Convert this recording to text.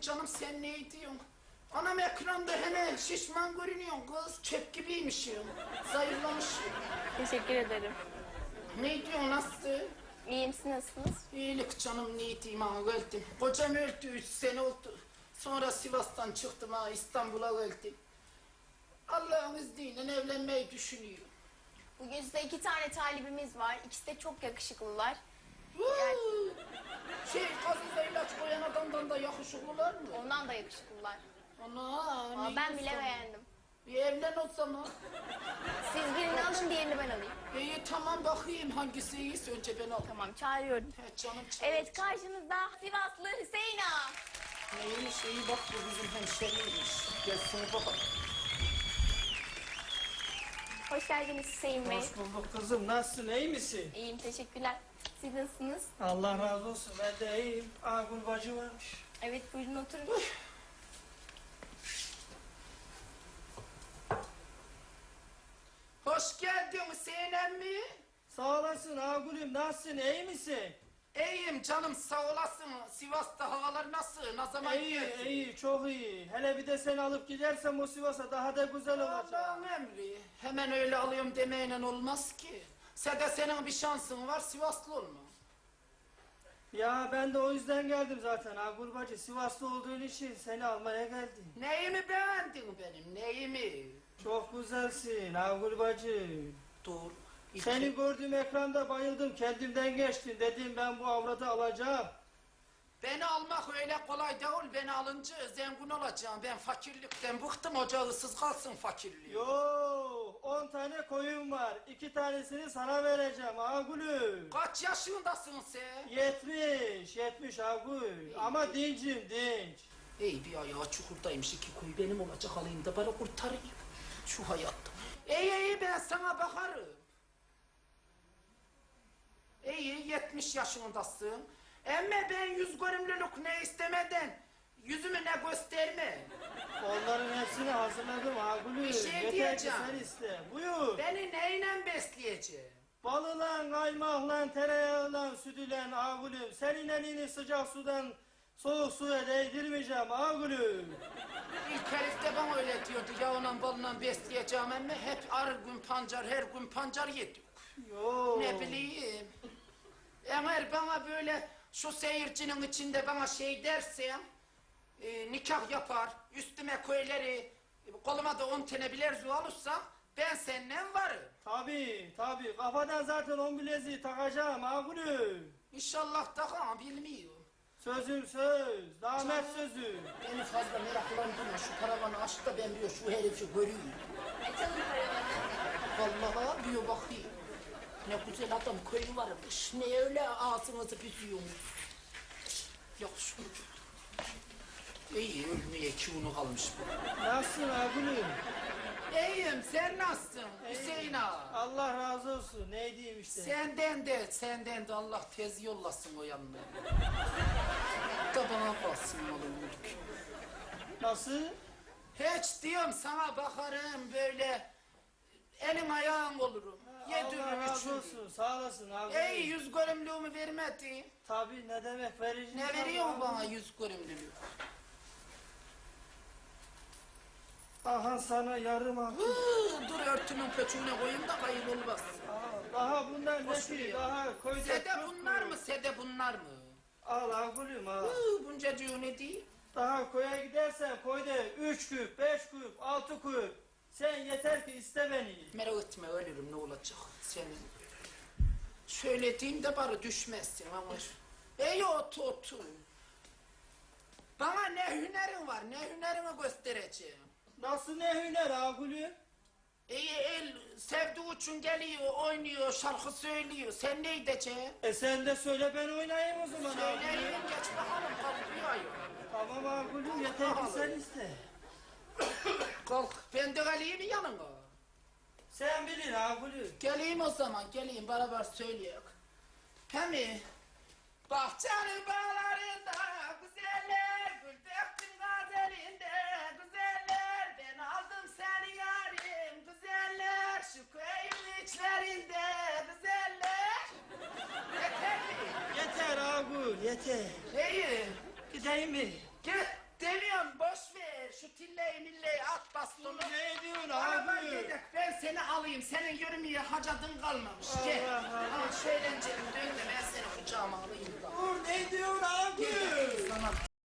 canım sen ne diyorsun? Anam ekranda hemen şişman görünüyorsun kız. Çöp gibiymişim. Zayıflamışım. Teşekkür ederim. Ne diyorsun nasıl? İyiyim siz nasılsınız? İyilik canım ne diyeyim ha öldüm. Kocam öldü üç sene oldu. Sonra Sivas'tan çıktım ha İstanbul'a öldüm. Allah'ın izniyle evlenmeyi düşünüyorum. Bugün size iki tane talibimiz var. İkisi de çok yakışıklılar. Huu! Şey kazıza ilaç koyan adamdan da yakışıklılar mı? Ondan da yakışıklılar. Ana ne ben bile diyorsun? beğendim. Bir evlen o zaman. Siz birini alın diğerini ben alayım. İyi tamam bakayım hangisi iyiyse önce ben al. Tamam çağırıyorum. He canım çay. Evet karşınızda Sivaslı Hüseyin Ağa. Neymiş iyi bak bu bizim hemşeriymiş. Gelsin bakalım. Hoş geldiniz Hüseyin Bey. Hoş bulduk kızım. Nasılsın? iyi misin? İyiyim teşekkürler. Siz nasılsınız? Allah razı olsun. Ben de iyiyim. Agul bacı varmış. Evet buyurun oturun. Hoş geldin Hüseyin emmi. Sağ olasın Agul'üm. Nasılsın? iyi misin? İyiyim canım sağ olasın. Sivas'ta havalar nasıl? Ne zaman iyi, geldin? iyi. Çok iyi. Hele bir de seni alıp gidersem o Sivas'a daha da güzel olacak. Allah'ın emri. Hemen öyle alıyorum demeyle olmaz ki. Sen de senin bir şansın var Sivaslı olma. Ya ben de o yüzden geldim zaten Agul bacı. Sivaslı olduğun için seni almaya geldim. Neyimi beğendin benim neyimi? Çok güzelsin Agul bacı. Dur. İlk- Seni gördüğüm ekranda bayıldım. Kendimden geçtim. Dedim ben bu avradı alacağım. Beni almak öyle kolay değil. Beni alınca zengin olacağım. Ben fakirlikten bıktım. Ocağısız kalsın fakirliği. Yo, 10 tane koyun var. İki tanesini sana vereceğim Agul'üm. Kaç yaşındasın sen? 70, 70 Agul. Ama dincim dinç. Ey bir ayağı çukurdaymış iki kuyu benim olacak alayım da bana kurtarayım. Şu hayatta. İyi iyi ben sana bakarım. İyi 70 yaşındasın. Emme ben yüz görümlülük ne istemeden yüzümü ne gösterme. Hepsini hazırladım Agul'üm. Bir şey Yeter diyeceğim. ki sen iste. Buyur. Beni neyle besleyeceksin? Balılan, kaymakla, tereyağıyla, sütüyle Agul'üm. Senin elini sıcak sudan soğuk suya değdirmeyeceğim Agul'üm. İlk herif de bana öyle diyordu. Yağla balına besleyeceğim emme hep ar gün pancar her gün pancar yedik. Yo. Ne bileyim. Eğer bana böyle şu seyircinin içinde bana şey dersen e, nikah yapar, üstüme köyleri, e, koluma da on tane bilezik alırsa ben seninle varım. Tabi tabi kafadan zaten on bileziği takacağım Agul'üm. İnşallah daha bilmiyorum. Sözüm söz, damet sözü. Beni fazla meraklandırma şu paravanı aç da ben diyor şu herifi göreyim. Açalım paravanı. Vallahi diyor bakayım. Ne güzel adam köyü varmış. Ne öyle ağzınızı büzüyormuş. Yok şu. İyi ölmeye kiunu kalmış bu. Nasılsın Agul'üm? İyiyim sen nasılsın Hüseyin ağa? Allah razı olsun. Ne diyeyim işte. Senden de senden de Allah tez yollasın o yanına. da bana baksın oğlum. Nasıl? Hiç diyorum sana bakarım böyle elin ayağın olurum. Allah Yedirim razı içirim. olsun. Sağ olasın abi. Ey yüz görümlüğümü vermedi. Tabii ne demek vereceğim. Ne veriyorsun bana yüz görümlülük? Aha sana yarım hak. Hıı, Dur örtümün peçüğüne koyayım da kayıp olmaz. Aa, Daha Hoş ne ki? Daha koyacak Sede çok bunlar mı? Sede bunlar mı? Al Agul'üm al. Hıı, bunca diyor ne değil? Daha koya gidersen koyda 3 küp, 5 küp, 6 küp. Sen yeter ki iste beni. Merak etme ölürüm ne olacak senin. Söylediğimde bari düşmezsin ama. Ey otu otu. Bana ne hünerin var ne hünerini göstereceğim. Nasıl ne hüner Agul'üm? İyi el sevdiği için geliyor oynuyor şarkı söylüyor. Sen ne edeceksin? E sen de söyle ben oynayayım o zaman. Söyleyeyim geç bakalım kalkıyor ayol. Tamam Agul'üm yeter ki sen iste. Kalk ben de geleyim yanına. Sen bilin Agul'üm. Geleyim o zaman geleyim beraber söyleyek. Hem Bahçenin bağlarında yeter. Neyi? Gideyim mi? Gel. Demiyorum boş ver şu tilleyi milleyi at bastonu. Ne ediyorsun Araba yedek ben seni alayım senin yürümeye hacadın kalmamış gel. Al şöyle cebim dön de ben seni kucağıma alayım da. Dur ne diyorsun abi? Gel, gel, sana